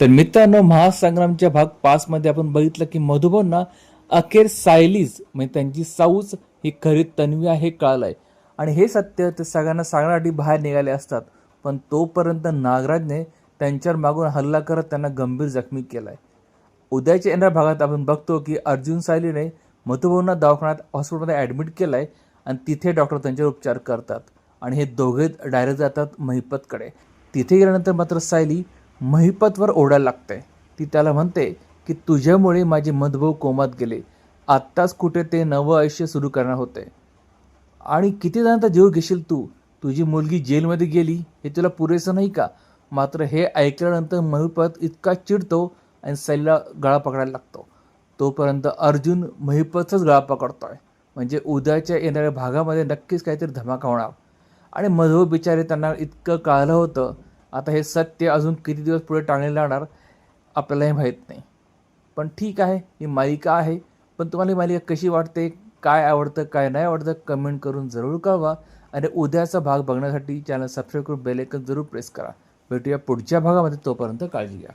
तर मित्रांनो महासंग्रामच्या भाग पाचमध्ये आपण बघितलं की मधुबनना अखेर सायलीज म्हणजे त्यांची साऊज ही खरी तन्वी आहे हे कळलंय. आणि हे सत्य ते सगळ्यांना सांगण्यासाठी बाहेर निघाले असतात पण तोपर्यंत नागराजने त्यांच्यावर मागून हल्ला करत त्यांना गंभीर जखमी केलाय. उद्याच्या येणाऱ्या भागात आपण बघतो की अर्जुन सायलीने मधुभाऊंना दवाखान्यात हॉस्पिटलमध्ये ॲडमिट केलं आहे आणि तिथे डॉक्टर त्यांच्यावर उपचार करतात. आणि हे दोघे डायरेक्ट जातात महिपतकडे. तिथे गेल्यानंतर मात्र सायली महिपतवर ओढायला लागते ती त्याला म्हणते की तुझ्यामुळे माझे मधुभाऊ कोमात गेले. आत्ताच कुठे ते नवं आयुष्य सुरू करणार होते. आणि किती जणांचा जीव घेशील तू? तुझी मुलगी जेलमध्ये गेली हे तुला पुरेसं नाही का? मात्र हे ऐकल्यानंतर महिपत इतका चिडतो आणि सैलला गळा पकडायला लागतो. तोपर्यंत अर्जुन महिपतचाच गळा पकडतोय. म्हणजे उद्याच्या येणाऱ्या भागामध्ये नक्कीच काहीतरी धमाका होणार. आणि मधव बिचारे त्यांना इतकं कळलं होतं आता हे सत्य अजून किती दिवस पुढे टाळले लागणार आपल्यालाही माहीत नाही. पण ठीक आहे ही मालिका आहे. पण तुम्हाला ही मालिका कशी वाटते काय आवडतं काय नाही आवडतं कमेंट करून जरूर कळवा. आणि उद्याचा भाग बघण्यासाठी चॅनल सबस्क्राईब करून बेलेकन जरूर प्रेस करा. भेटूया पुढच्या भागामध्ये तोपर्यंत काळजी घ्या.